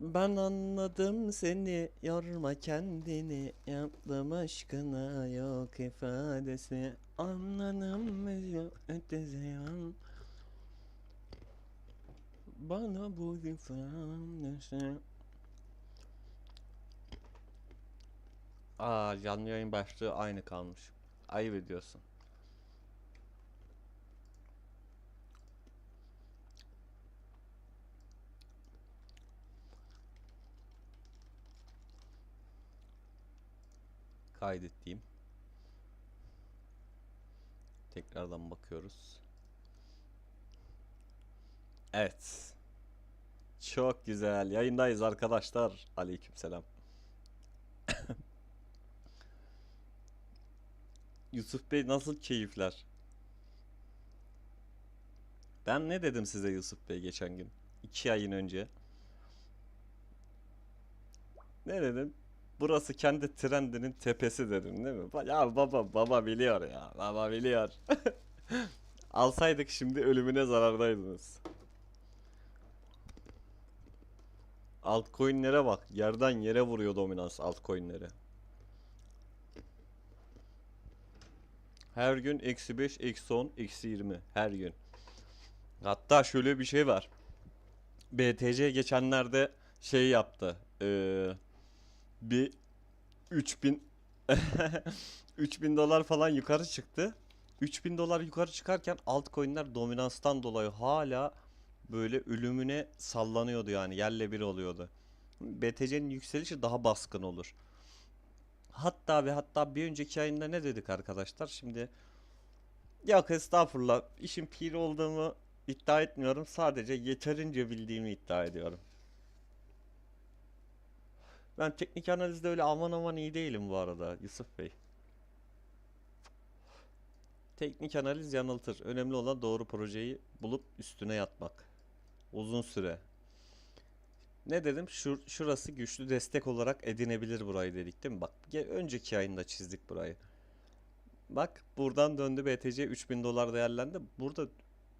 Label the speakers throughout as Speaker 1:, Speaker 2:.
Speaker 1: Ben anladım seni yorma kendini. Yaptım aşkına yok ifadesi. Anladım ötesi bana bu ifadesi. Aa canlı yayın başlığı aynı kalmış. Ayıp ediyorsun kaydet. Tekrardan bakıyoruz. Evet. Çok güzel. Yayındayız arkadaşlar. Aleykümselam. Yusuf Bey nasıl keyifler? Ben ne dedim size Yusuf Bey geçen gün? İki ayın önce. Ne dedim? Burası kendi trendinin tepesi dedim değil mi? Ya baba baba biliyor ya. Baba biliyor. Alsaydık şimdi ölümüne zarardaydınız. Altcoin'lere bak. Yerden yere vuruyor dominans altcoin'leri. Her gün eksi 5, eksi 10, eksi 20. Her gün. Hatta şöyle bir şey var. BTC geçenlerde şey yaptı. Ee, bir 3000 3000 dolar falan yukarı çıktı. 3000 dolar yukarı çıkarken altcoin'ler dominanstan dolayı hala böyle ölümüne sallanıyordu yani yerle bir oluyordu. BTC'nin yükselişi daha baskın olur. Hatta ve hatta bir önceki ayında ne dedik arkadaşlar? Şimdi yok estağfurullah işin piri olduğumu iddia etmiyorum. Sadece yeterince bildiğimi iddia ediyorum. Ben teknik analizde öyle aman aman iyi değilim bu arada Yusuf Bey. Teknik analiz yanıltır. Önemli olan doğru projeyi bulup üstüne yatmak. Uzun süre. Ne dedim? Şur şurası güçlü destek olarak edinebilir burayı dedik değil mi? Bak önceki ayında çizdik burayı. Bak buradan döndü BTC 3000 dolar değerlendi. Burada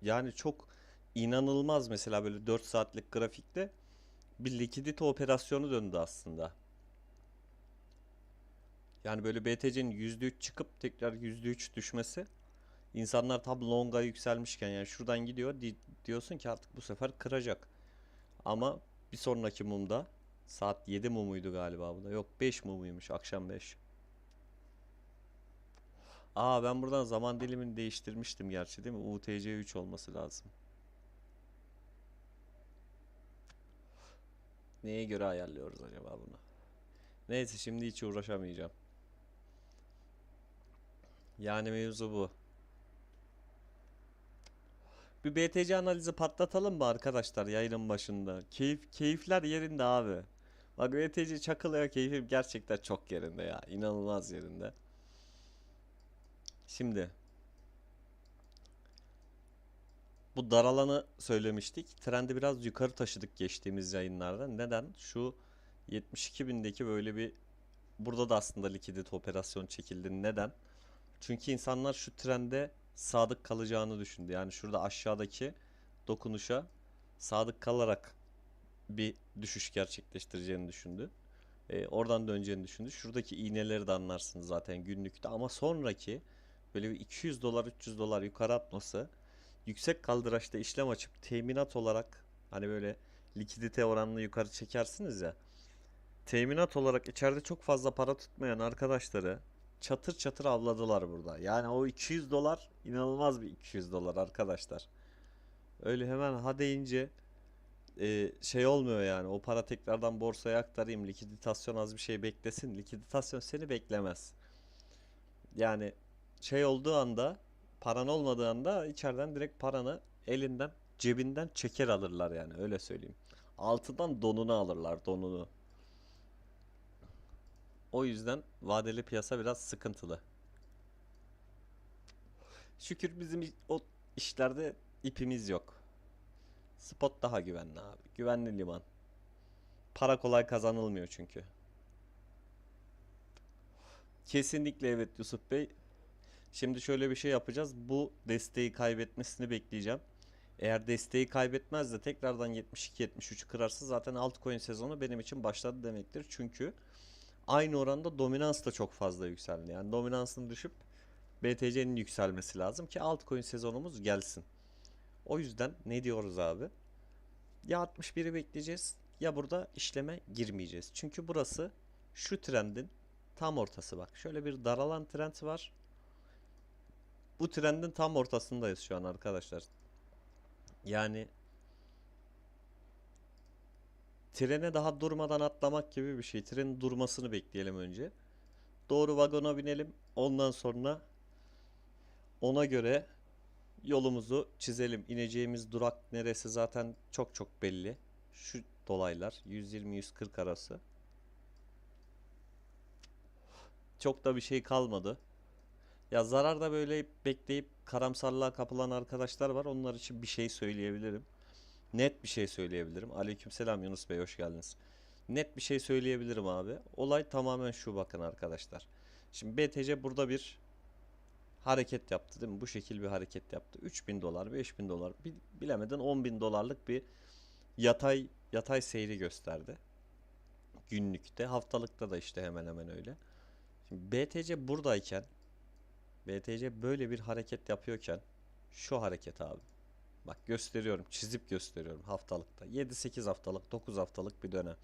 Speaker 1: yani çok inanılmaz mesela böyle 4 saatlik grafikte bir likidite operasyonu döndü aslında. Yani böyle BTC'nin %3 çıkıp tekrar %3 düşmesi insanlar tam longa yükselmişken yani şuradan gidiyor di- diyorsun ki artık bu sefer kıracak. Ama bir sonraki mumda saat 7 mumuydu galiba bu da. Yok 5 mumuymuş akşam 5. Aa ben buradan zaman dilimini değiştirmiştim gerçi değil mi? UTC 3 olması lazım. Neye göre ayarlıyoruz acaba bunu? Neyse şimdi hiç uğraşamayacağım. Yani mevzu bu. Bir BTC analizi patlatalım mı arkadaşlar yayının başında? Keyif, keyifler yerinde abi. Bak BTC çakılıyor keyfim gerçekten çok yerinde ya. İnanılmaz yerinde. Şimdi bu dar alanı söylemiştik. Trendi biraz yukarı taşıdık geçtiğimiz yayınlarda. Neden? Şu 72 bindeki böyle bir burada da aslında likidite operasyon çekildi. Neden? Çünkü insanlar şu trende sadık kalacağını düşündü. Yani şurada aşağıdaki dokunuşa sadık kalarak bir düşüş gerçekleştireceğini düşündü. Ee, oradan döneceğini düşündü. Şuradaki iğneleri de anlarsınız zaten günlükte ama sonraki böyle bir 200 dolar 300 dolar yukarı atması yüksek kaldıraçta işlem açıp teminat olarak hani böyle likidite oranını yukarı çekersiniz ya teminat olarak içeride çok fazla para tutmayan arkadaşları çatır çatır avladılar burada. Yani o 200 dolar inanılmaz bir 200 dolar arkadaşlar. Öyle hemen ha deyince e, şey olmuyor yani o para tekrardan borsaya aktarayım likiditasyon az bir şey beklesin. Likiditasyon seni beklemez. Yani şey olduğu anda paran olmadığı anda içeriden direkt paranı elinden cebinden çeker alırlar yani öyle söyleyeyim. Altından donunu alırlar donunu. O yüzden vadeli piyasa biraz sıkıntılı. Şükür bizim o işlerde ipimiz yok. Spot daha güvenli abi. Güvenli liman. Para kolay kazanılmıyor çünkü. Kesinlikle evet Yusuf Bey. Şimdi şöyle bir şey yapacağız. Bu desteği kaybetmesini bekleyeceğim. Eğer desteği kaybetmez de tekrardan 72-73'ü kırarsa zaten altcoin sezonu benim için başladı demektir. Çünkü aynı oranda dominans da çok fazla yükseldi. Yani dominansın düşüp BTC'nin yükselmesi lazım ki altcoin sezonumuz gelsin. O yüzden ne diyoruz abi? Ya 61'i bekleyeceğiz ya burada işleme girmeyeceğiz. Çünkü burası şu trendin tam ortası bak. Şöyle bir daralan trend var. Bu trendin tam ortasındayız şu an arkadaşlar. Yani trene daha durmadan atlamak gibi bir şey. Trenin durmasını bekleyelim önce. Doğru vagona binelim. Ondan sonra ona göre yolumuzu çizelim. İneceğimiz durak neresi zaten çok çok belli. Şu dolaylar 120-140 arası. Çok da bir şey kalmadı. Ya zararda böyle bekleyip karamsarlığa kapılan arkadaşlar var. Onlar için bir şey söyleyebilirim. Net bir şey söyleyebilirim. Aleykümselam Yunus Bey hoş geldiniz. Net bir şey söyleyebilirim abi. Olay tamamen şu bakın arkadaşlar. Şimdi BTC burada bir hareket yaptı değil mi? Bu şekil bir hareket yaptı. 3000 dolar, 5000 dolar, bi- bilemedin 10 bin dolarlık bir yatay yatay seyri gösterdi. Günlükte, haftalıkta da işte hemen hemen öyle. Şimdi BTC buradayken BTC böyle bir hareket yapıyorken şu hareket abi. Bak gösteriyorum, çizip gösteriyorum haftalıkta. 7-8 haftalık, 9 haftalık bir dönem.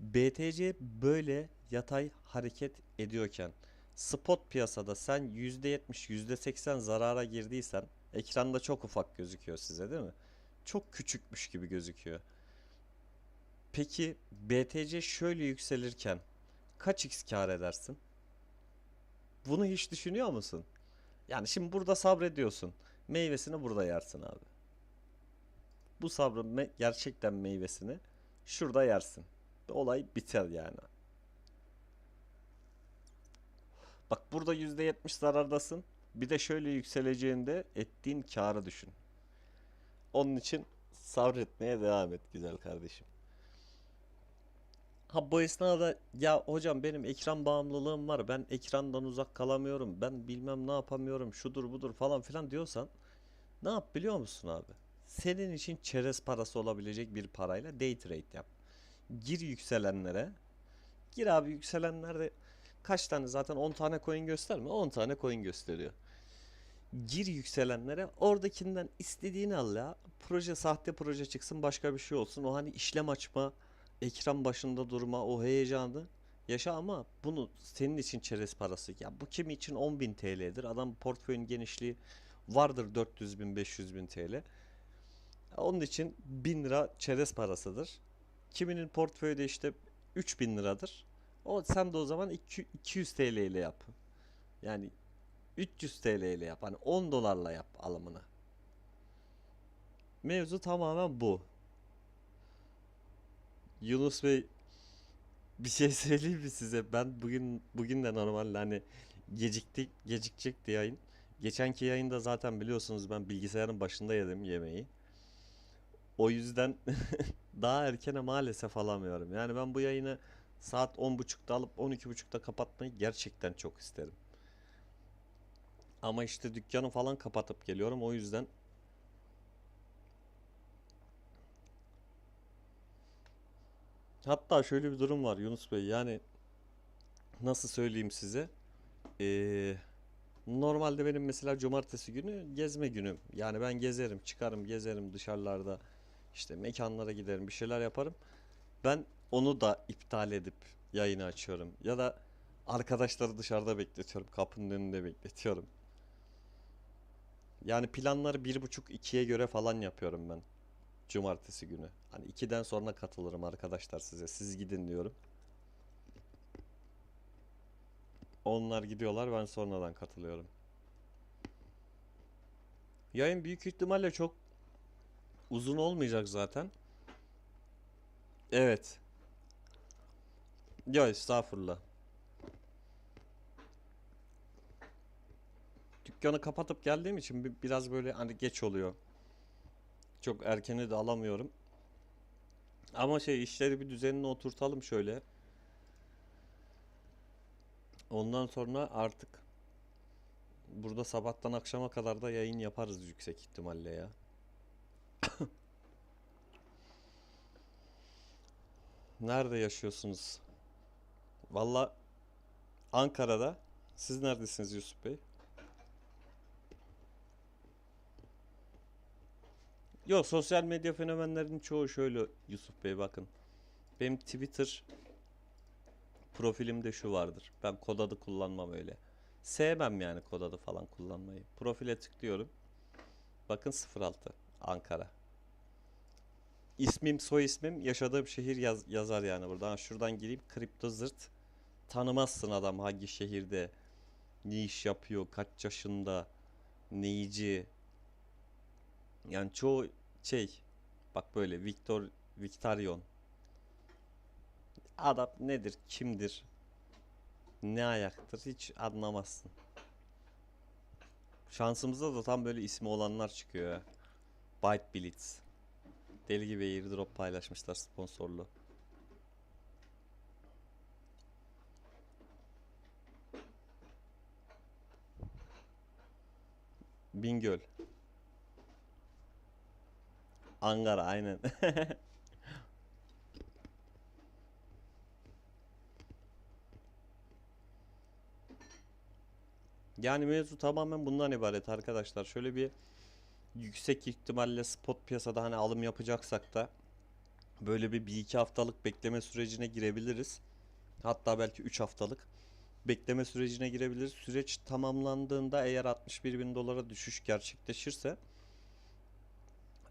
Speaker 1: BTC böyle yatay hareket ediyorken spot piyasada sen %70, %80 zarara girdiysen ekranda çok ufak gözüküyor size değil mi? Çok küçükmüş gibi gözüküyor. Peki BTC şöyle yükselirken kaç x kar edersin? Bunu hiç düşünüyor musun? Yani şimdi burada sabrediyorsun. Meyvesini burada yersin abi. Bu sabrın me- gerçekten meyvesini şurada yersin. Olay biter yani. Bak burada %70 zarardasın. Bir de şöyle yükseleceğinde ettiğin karı düşün. Onun için sabretmeye devam et güzel kardeşim. Ha bu esnada ya hocam benim ekran bağımlılığım var. Ben ekrandan uzak kalamıyorum. Ben bilmem ne yapamıyorum. Şudur budur falan filan diyorsan ne yap biliyor musun abi? Senin için çerez parası olabilecek bir parayla day trade yap. Gir yükselenlere. Gir abi yükselenlerde kaç tane zaten 10 tane coin gösterme 10 tane coin gösteriyor. Gir yükselenlere oradakinden istediğini al ya. Proje sahte proje çıksın başka bir şey olsun. O hani işlem açma, ekran başında durma, o heyecanı yaşa ama bunu senin için çerez parası. Ya bu kimi için 10.000 TL'dir. Adam portföyün genişliği vardır 400 bin 500 bin TL. Onun için 1000 lira çerez parasıdır. Kiminin portföyü de işte 3000 liradır. O sen de o zaman 2 200 TL ile yap. Yani 300 TL ile yap. Hani 10 dolarla yap alımını. Mevzu tamamen bu. Yunus Bey bir şey söyleyeyim mi size? Ben bugün bugün de normalde hani geciktik gecikecekti yayın. Geçenki yayında zaten biliyorsunuz ben bilgisayarın başında yedim yemeği. O yüzden daha erkene maalesef alamıyorum. Yani ben bu yayını saat 10.30'da alıp 12.30'da kapatmayı gerçekten çok isterim. Ama işte dükkanı falan kapatıp geliyorum. O yüzden hatta şöyle bir durum var Yunus Bey. Yani nasıl söyleyeyim size? Ee, normalde benim mesela cumartesi günü gezme günüm. Yani ben gezerim, çıkarım, gezerim dışarılarda. işte mekanlara giderim, bir şeyler yaparım. Ben onu da iptal edip yayını açıyorum. Ya da arkadaşları dışarıda bekletiyorum. Kapının önünde bekletiyorum. Yani planları bir buçuk ikiye göre falan yapıyorum ben. Cumartesi günü. Hani 2'den sonra katılırım arkadaşlar size. Siz gidin diyorum. Onlar gidiyorlar ben sonradan katılıyorum. Yayın büyük ihtimalle çok uzun olmayacak zaten. Evet. Yok estağfurullah. Dükkanı kapatıp geldiğim için bi- biraz böyle hani geç oluyor. Çok erkeni de alamıyorum. Ama şey işleri bir düzenine oturtalım şöyle. Ondan sonra artık burada sabahtan akşama kadar da yayın yaparız yüksek ihtimalle ya. Nerede yaşıyorsunuz? Valla Ankara'da. Siz neredesiniz Yusuf Bey? Yok sosyal medya fenomenlerinin çoğu şöyle Yusuf Bey bakın. Benim Twitter profilimde şu vardır. Ben kod adı kullanmam öyle. Sevmem yani kod adı falan kullanmayı. Profile tıklıyorum. Bakın 06 Ankara. İsmim, soy ismim, yaşadığım şehir yaz- yazar yani burada. Ha, şuradan gireyim. Kripto zırt. Tanımazsın adam hangi şehirde, ne iş yapıyor, kaç yaşında, neyici. Yani çoğu şey, bak böyle Victor, Victarion. Adam nedir, kimdir, ne ayaktır hiç anlamazsın. Şansımıza da tam böyle ismi olanlar çıkıyor ya. Byte Blitz. Deli gibi airdrop paylaşmışlar sponsorlu. Bingöl. Ankara aynen. Yani mevzu tamamen bundan ibaret arkadaşlar. Şöyle bir yüksek ihtimalle spot piyasada hani alım yapacaksak da böyle bir, bir iki haftalık bekleme sürecine girebiliriz. Hatta belki 3 haftalık bekleme sürecine girebiliriz. Süreç tamamlandığında eğer 61 bin dolara düşüş gerçekleşirse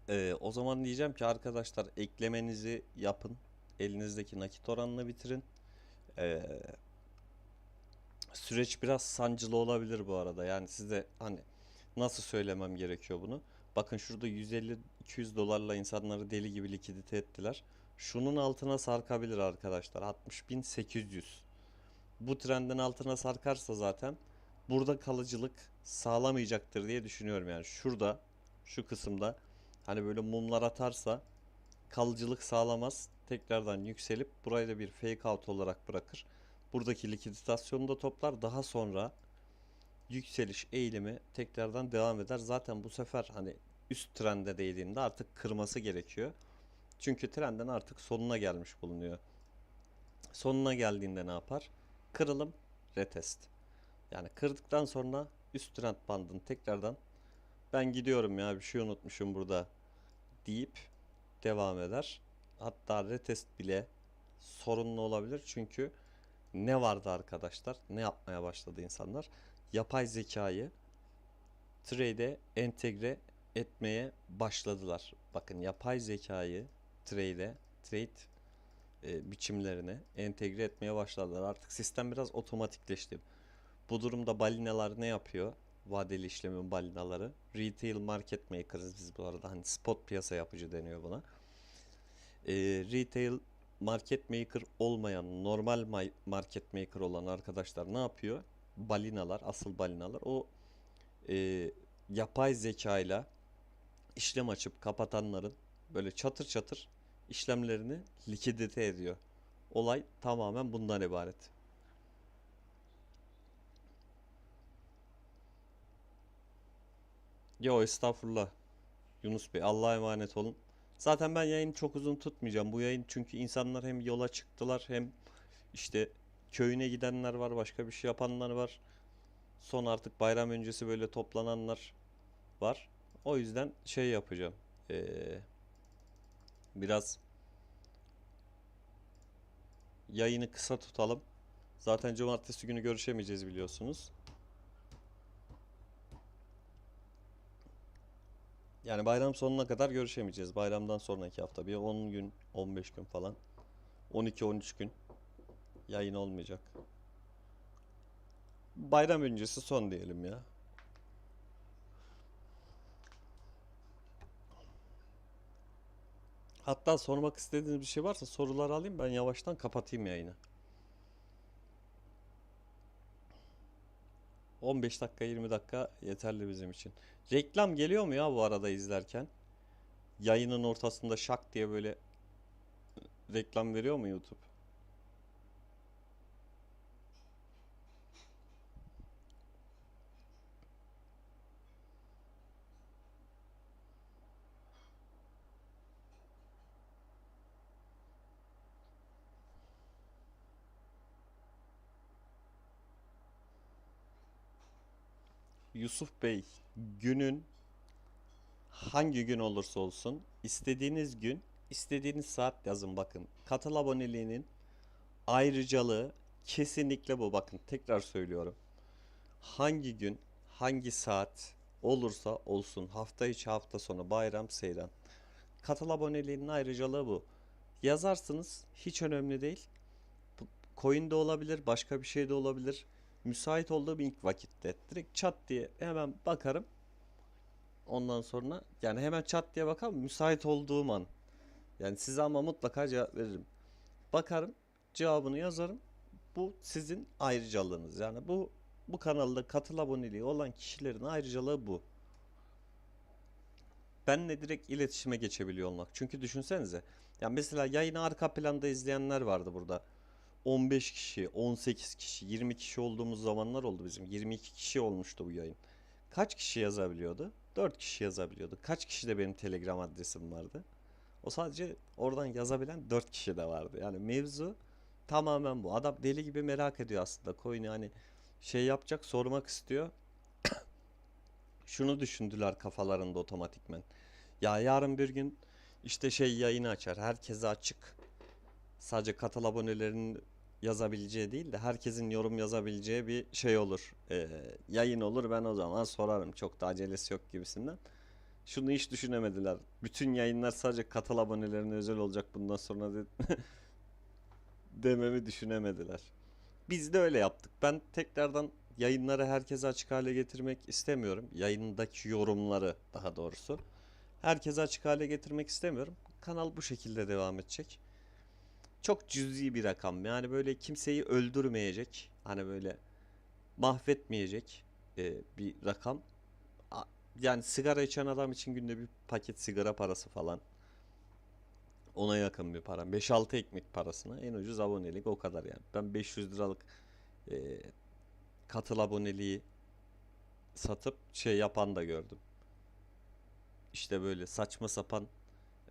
Speaker 1: eee, o zaman diyeceğim ki arkadaşlar eklemenizi yapın. Elinizdeki nakit oranını bitirin. Eee, süreç biraz sancılı olabilir bu arada. Yani size hani nasıl söylemem gerekiyor bunu? Bakın şurada 150-200 dolarla insanları deli gibi likidite ettiler. Şunun altına sarkabilir arkadaşlar. 60.800. Bu trendin altına sarkarsa zaten burada kalıcılık sağlamayacaktır diye düşünüyorum yani. Şurada şu kısımda hani böyle mumlar atarsa kalıcılık sağlamaz. Tekrardan yükselip burayı da bir fake out olarak bırakır. Buradaki likiditasyonu da toplar. Daha sonra yükseliş eğilimi tekrardan devam eder. Zaten bu sefer hani üst trende değdiğinde artık kırması gerekiyor. Çünkü trendin artık sonuna gelmiş bulunuyor. Sonuna geldiğinde ne yapar? Kırılım, retest. Yani kırdıktan sonra üst trend bandını tekrardan ben gidiyorum ya bir şey unutmuşum burada deyip devam eder. Hatta retest bile sorunlu olabilir çünkü ne vardı arkadaşlar? Ne yapmaya başladı insanlar? Yapay zekayı trade'e entegre etmeye başladılar. Bakın yapay zekayı trade'e, trade e, biçimlerine entegre etmeye başladılar. Artık sistem biraz otomatikleşti. Bu durumda balinalar ne yapıyor? Vadeli işlemin balinaları. Retail market maker'ız biz bu arada. Hani spot piyasa yapıcı deniyor buna. E, retail market maker olmayan, normal ma- market maker olan arkadaşlar ne yapıyor? Balinalar, asıl balinalar o e, yapay zekayla işlem açıp kapatanların böyle çatır çatır işlemlerini likidite ediyor. Olay tamamen bundan ibaret. Yo estağfurullah. Yunus Bey Allah'a emanet olun. Zaten ben yayını çok uzun tutmayacağım. Bu yayın çünkü insanlar hem yola çıktılar hem işte köyüne gidenler var, başka bir şey yapanlar var. Son artık bayram öncesi böyle toplananlar var. O yüzden şey yapacağım. Ee, biraz yayını kısa tutalım. Zaten cumartesi günü görüşemeyeceğiz biliyorsunuz. Yani bayram sonuna kadar görüşemeyeceğiz. Bayramdan sonraki hafta bir 10 gün, 15 gün falan. 12-13 gün yayın olmayacak. Bayram öncesi son diyelim ya. Hatta sormak istediğiniz bir şey varsa sorular alayım ben yavaştan kapatayım yayını. 15 dakika 20 dakika yeterli bizim için. Reklam geliyor mu ya bu arada izlerken? Yayının ortasında şak diye böyle reklam veriyor mu YouTube? Yusuf Bey günün hangi gün olursa olsun istediğiniz gün istediğiniz saat yazın bakın. Katıl aboneliğinin ayrıcalığı kesinlikle bu bakın tekrar söylüyorum. Hangi gün hangi saat olursa olsun hafta içi hafta sonu bayram seyran. Katıl aboneliğinin ayrıcalığı bu. Yazarsınız hiç önemli değil. Coin de olabilir, başka bir şey de olabilir. Müsait olduğum ilk vakitte direkt çat diye hemen bakarım. Ondan sonra yani hemen çat diye bakarım müsait olduğum an. Yani size ama mutlaka cevap veririm. Bakarım, cevabını yazarım. Bu sizin ayrıcalığınız. Yani bu bu kanalda katıl aboneliği olan kişilerin ayrıcalığı bu. Benle direkt iletişime geçebiliyor olmak. Çünkü düşünsenize. Ya mesela yayını arka planda izleyenler vardı burada. 15 kişi, 18 kişi, 20 kişi olduğumuz zamanlar oldu bizim. 22 kişi olmuştu bu yayın. Kaç kişi yazabiliyordu? 4 kişi yazabiliyordu. Kaç kişi de benim Telegram adresim vardı? O sadece oradan yazabilen 4 kişi de vardı. Yani mevzu tamamen bu. Adam deli gibi merak ediyor aslında. Coin'i hani şey yapacak, sormak istiyor. Şunu düşündüler kafalarında otomatikmen. Ya yarın bir gün işte şey yayını açar. Herkese açık. Sadece katıl abonelerinin yazabileceği değil de herkesin yorum yazabileceği bir şey olur. Ee, yayın olur ben o zaman sorarım. Çok da acelesi yok gibisinden. Şunu hiç düşünemediler. Bütün yayınlar sadece katıl abonelerine özel olacak bundan sonra de dememi düşünemediler. Biz de öyle yaptık. Ben tekrardan yayınları herkese açık hale getirmek istemiyorum. Yayındaki yorumları daha doğrusu. Herkese açık hale getirmek istemiyorum. Kanal bu şekilde devam edecek. Çok cüzi bir rakam. Yani böyle kimseyi öldürmeyecek. Hani böyle mahvetmeyecek e, bir rakam. Yani sigara içen adam için günde bir paket sigara parası falan. Ona yakın bir para. 5-6 ekmek parasına en ucuz abonelik o kadar yani. Ben 500 liralık e, katıl aboneliği satıp şey yapan da gördüm. İşte böyle saçma sapan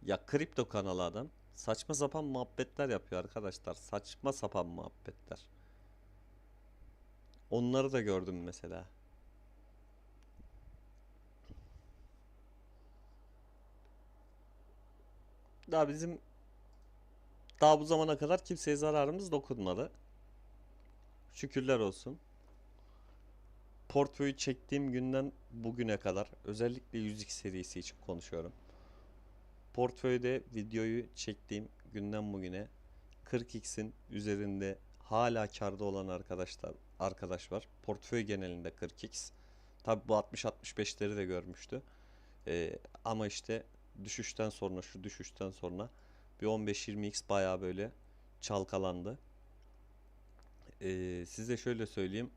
Speaker 1: ya kripto kanalı adam saçma sapan muhabbetler yapıyor arkadaşlar. Saçma sapan muhabbetler. Onları da gördüm mesela. Daha bizim daha bu zamana kadar kimseye zararımız dokunmadı. Şükürler olsun. Portföyü çektiğim günden bugüne kadar özellikle 100x serisi için konuşuyorum. Portföyde videoyu çektiğim günden bugüne 40x'in üzerinde hala karda olan arkadaşlar arkadaş var. Portföy genelinde 40x. Tabi bu 60-65'leri de görmüştü. Ee, ama işte düşüşten sonra şu düşüşten sonra bir 15-20x bayağı böyle çalkalandı. Ee, size şöyle söyleyeyim.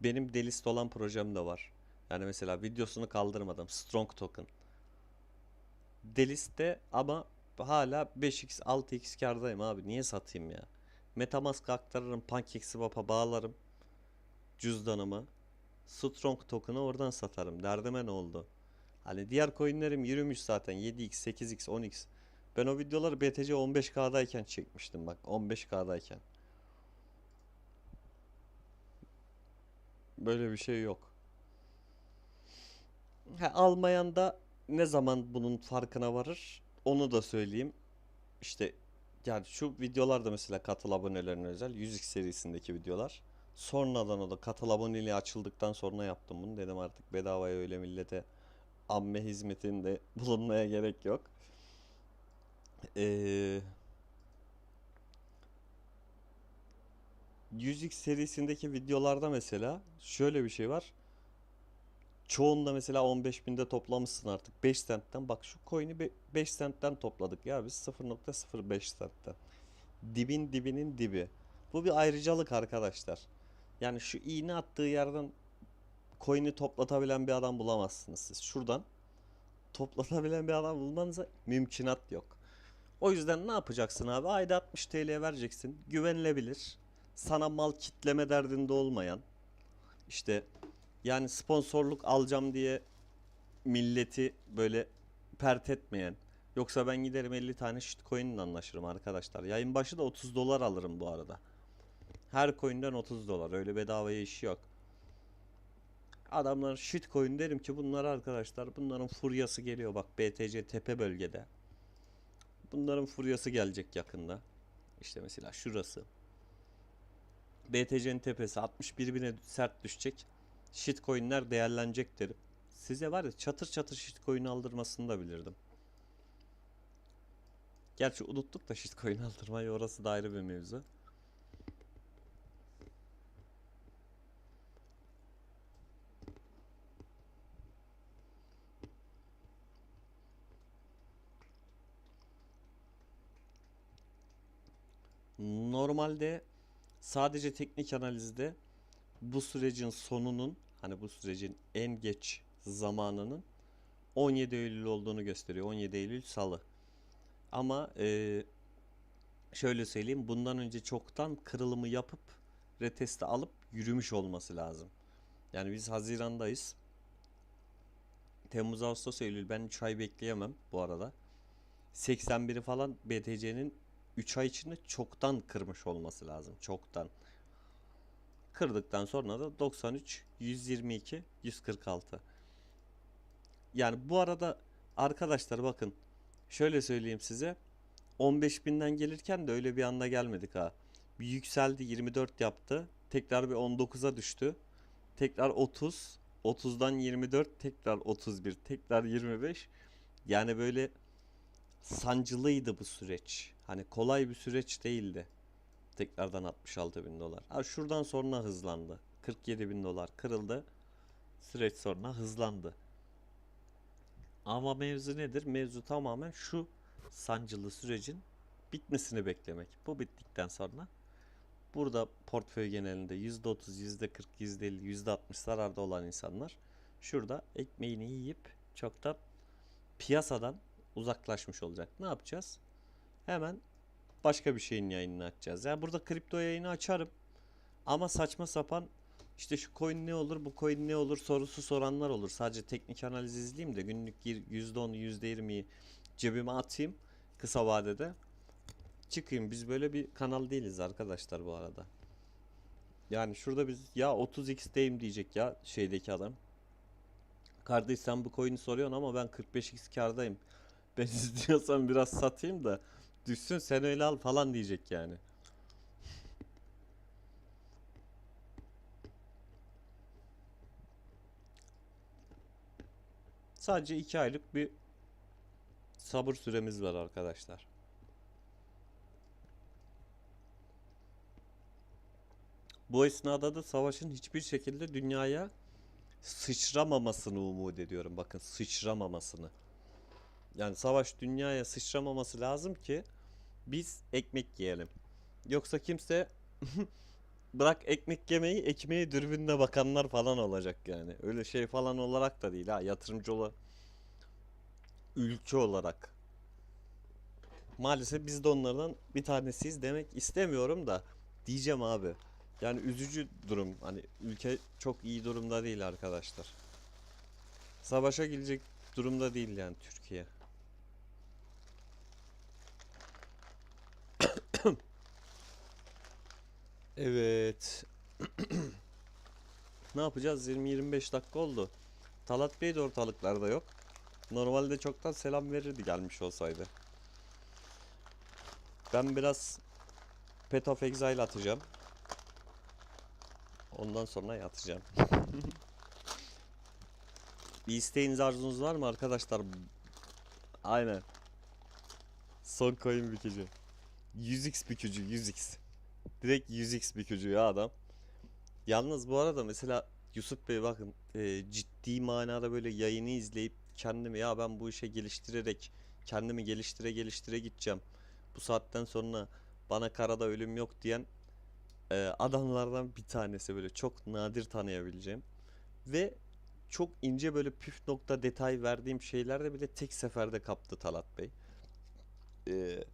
Speaker 1: Benim delist olan projem de var. Yani mesela videosunu kaldırmadım. Strong Token. Delist'te ama hala 5x 6x kardayım abi. Niye satayım ya? Metamask aktarırım. PancakeSwap'a bağlarım. Cüzdanımı. Strong Token'ı oradan satarım. Derdime ne oldu? Hani diğer coinlerim yürümüş zaten. 7x, 8x, 10x. Ben o videoları BTC 15K'dayken çekmiştim bak. 15K'dayken. Böyle bir şey yok. Ha, almayan da ne zaman bunun farkına varır? Onu da söyleyeyim. İşte yani şu videolar da mesela katıl abonelerine özel 100x serisindeki videolar. Sonradan o da katıl aboneliği açıldıktan sonra yaptım bunu. Dedim artık bedavaya öyle millete amme hizmetinde bulunmaya gerek yok. Ee, 100x serisindeki videolarda mesela şöyle bir şey var. Çoğunda mesela 15 binde toplamışsın artık 5 centten. Bak şu coin'i be- 5 centten topladık ya biz 0.05 centten. Dibin dibinin dibi. Bu bir ayrıcalık arkadaşlar. Yani şu iğne attığı yerden coin'i toplatabilen bir adam bulamazsınız siz. Şuradan toplatabilen bir adam bulmanıza mümkünat yok. O yüzden ne yapacaksın abi? Ayda 60 TL vereceksin. Güvenilebilir. Sana mal kitleme derdinde olmayan. işte yani sponsorluk alacağım diye milleti böyle pert etmeyen. Yoksa ben giderim 50 tane shitcoin'le anlaşırım arkadaşlar. Yayın başı da 30 dolar alırım bu arada. Her coin'den 30 dolar. Öyle bedavaya işi yok. Adamlar shitcoin derim ki bunlar arkadaşlar bunların furyası geliyor bak BTC tepe bölgede. Bunların furyası gelecek yakında. İşte mesela şurası. BTC'nin tepesi 61 bine sert düşecek. Shitcoin'ler değerlenecek derim. Size var ya çatır çatır shitcoin aldırmasını da bilirdim. Gerçi unuttuk da shitcoin aldırmayı orası da ayrı bir mevzu. Normalde sadece teknik analizde bu sürecin sonunun hani bu sürecin en geç zamanının 17 Eylül olduğunu gösteriyor. 17 Eylül Salı. Ama eee, şöyle söyleyeyim bundan önce çoktan kırılımı yapıp retesti alıp yürümüş olması lazım. Yani biz Haziran'dayız. Temmuz, Ağustos, Eylül ben 3 ay bekleyemem bu arada. 81'i falan BTC'nin 3 ay içinde çoktan kırmış olması lazım. Çoktan. Kırdıktan sonra da 93, 122, 146. Yani bu arada arkadaşlar bakın şöyle söyleyeyim size 15 binden gelirken de öyle bir anda gelmedik ha. Bir yükseldi 24 yaptı. Tekrar bir 19'a düştü. Tekrar 30. 30'dan 24 tekrar 31 tekrar 25. Yani böyle sancılıydı bu süreç. Hani kolay bir süreç değildi. Tekrardan 66 bin dolar. Ha, şuradan sonra hızlandı. 47 bin dolar kırıldı. Süreç sonra hızlandı. Ama mevzu nedir? Mevzu tamamen şu sancılı sürecin bitmesini beklemek. Bu bittikten sonra burada portföy genelinde %30, %40, %50, %60 zararda olan insanlar şurada ekmeğini yiyip çoktan piyasadan uzaklaşmış olacak. Ne yapacağız? Hemen başka bir şeyin yayınını açacağız. Yani burada kripto yayını açarım. Ama saçma sapan işte şu coin ne olur, bu coin ne olur sorusu soranlar olur. Sadece teknik analiz izleyeyim de günlük gir- %10'u, %20'yi cebime atayım kısa vadede. Çıkayım. Biz böyle bir kanal değiliz arkadaşlar bu arada. Yani şurada biz ya 30x'teyim diyecek ya şeydeki adam. Kardeş sen bu coin'i soruyorsun ama ben 45x kardayım. Ben istiyorsan biraz satayım da düşsün sen öyle al falan diyecek yani. Sadece 2 aylık bir sabır süremiz var arkadaşlar. Bu esnada da savaşın hiçbir şekilde dünyaya sıçramamasını umut ediyorum. Bakın sıçramamasını. Yani savaş dünyaya sıçramaması lazım ki biz ekmek yiyelim. Yoksa kimse bırak ekmek yemeyi ekmeği dürbünle bakanlar falan olacak yani. Öyle şey falan olarak da değil ha yatırımcı ola ülke olarak. Maalesef biz de onlardan bir tanesiyiz demek istemiyorum da diyeceğim abi. Yani üzücü durum. Hani ülke çok iyi durumda değil arkadaşlar. Savaşa girecek durumda değil yani Türkiye. Evet. Ne yapacağız? 20-25 dakika oldu. Talat Bey de ortalıklarda yok. Normalde çoktan selam verirdi gelmiş olsaydı. Ben biraz Pet of Exile atacağım. Ondan sonra yatacağım. Bir isteğiniz arzunuz var mı arkadaşlar? Aynen. Son coin bükücü. 100x bükücü 100x. Direkt 100x bükücü ya adam. Yalnız bu arada mesela Yusuf Bey bakın e, ciddi manada böyle yayını izleyip kendimi ya ben bu işe geliştirerek kendimi geliştire geliştire gideceğim. Bu saatten sonra bana karada ölüm yok diyen e, adamlardan bir tanesi böyle çok nadir tanıyabileceğim. Ve çok ince böyle püf nokta detay verdiğim şeylerde bile tek seferde kaptı Talat Bey. E,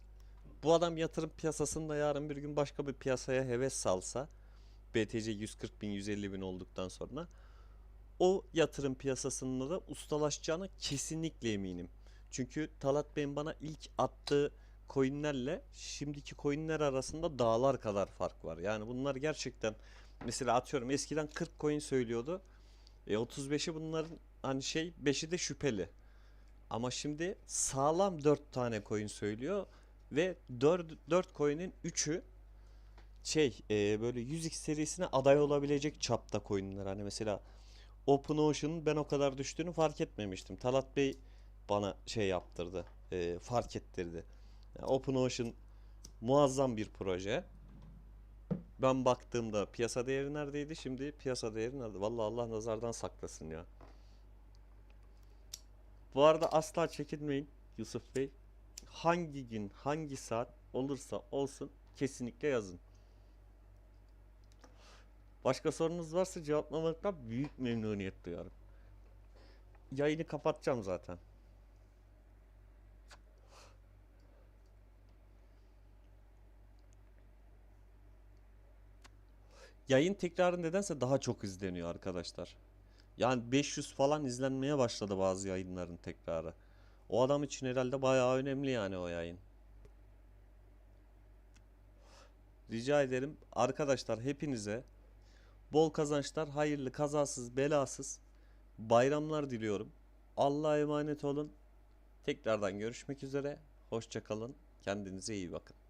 Speaker 1: bu adam yatırım piyasasında yarın bir gün başka bir piyasaya heves salsa BTC 140 bin 150 bin olduktan sonra o yatırım piyasasında da ustalaşacağına kesinlikle eminim. Çünkü Talat Bey'in bana ilk attığı coinlerle şimdiki coinler arasında dağlar kadar fark var. Yani bunlar gerçekten mesela atıyorum eskiden 40 coin söylüyordu. E 35'i bunların hani şey 5'i de şüpheli. Ama şimdi sağlam 4 tane coin söylüyor ve 4 4 coin'in 3'ü şey e, böyle 100x serisine aday olabilecek çapta coin'ler. Hani mesela OpenOcean'ın ben o kadar düştüğünü fark etmemiştim. Talat Bey bana şey yaptırdı. e, fark ettirdi. Yani OpenOcean muazzam bir proje. Ben baktığımda piyasa değeri neredeydi? Şimdi piyasa değeri nerede? Vallahi Allah nazardan saklasın ya. Bu arada asla çekinmeyin Yusuf Bey. Hangi gün, hangi saat olursa olsun kesinlikle yazın. Başka sorunuz varsa cevaplamaktan büyük memnuniyet duyarım. Yayını kapatacağım zaten. Yayın tekrarı nedense daha çok izleniyor arkadaşlar. Yani 500 falan izlenmeye başladı bazı yayınların tekrarı. O adam için herhalde bayağı önemli yani o yayın. Rica ederim arkadaşlar hepinize bol kazançlar, hayırlı, kazasız, belasız bayramlar diliyorum. Allah'a emanet olun. Tekrardan görüşmek üzere. Hoşça kalın. Kendinize iyi bakın.